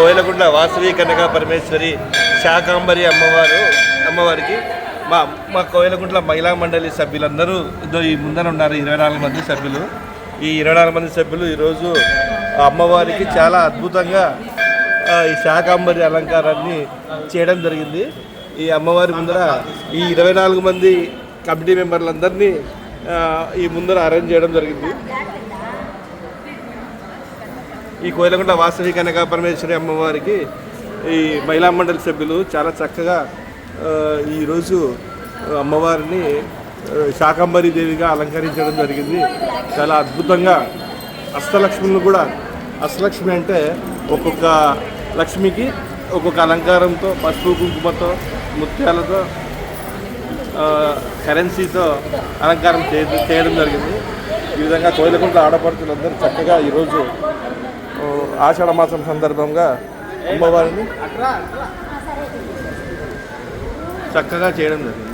కోయిలగుండ్ల వాసవి కనక పరమేశ్వరి శాకాంబరి అమ్మవారు అమ్మవారికి మా మా కోయిలగుంట్ల మహిళా మండలి సభ్యులందరూ ఇదో ఈ ముందర ఉన్నారు ఇరవై నాలుగు మంది సభ్యులు. ఈ ఇరవై నాలుగు మంది సభ్యులు ఈరోజు ఆ అమ్మవారికి చాలా అద్భుతంగా ఈ శాకాంబరి అలంకారాన్ని చేయడం జరిగింది. ఈ అమ్మవారి ముందర ఈ ఇరవై నాలుగు మంది కమిటీ మెంబర్లందరినీ ఈ ముందర అరేంజ్ చేయడం జరిగింది. ఈ కోయిలగుంట వాసవి కనక పరమేశ్వరి అమ్మవారికి ఈ మహిళా మండలి సభ్యులు చాలా చక్కగా ఈరోజు అమ్మవారిని ఆ, శాకంబరి దేవిగా అలంకరించడం జరిగింది. చాలా అద్భుతంగా అష్టలక్ష్ములను కూడా అష్టలక్ష్మి అంటే ఒక్కొక్క లక్ష్మికి ఒక్కొక్క అలంకారంతో పసుపు కుంకుమతో ముత్యాలతో కరెన్సీతో అలంకారం చేయడం జరిగింది. ఈ విధంగా కోయిలకుంట్ల ఆడపడుతులందరూ చక్కగా ఈరోజు ఆషాఢ మాసం సందర్భంగా అమ్మవారిని చక్కగా చేయడం జరిగింది.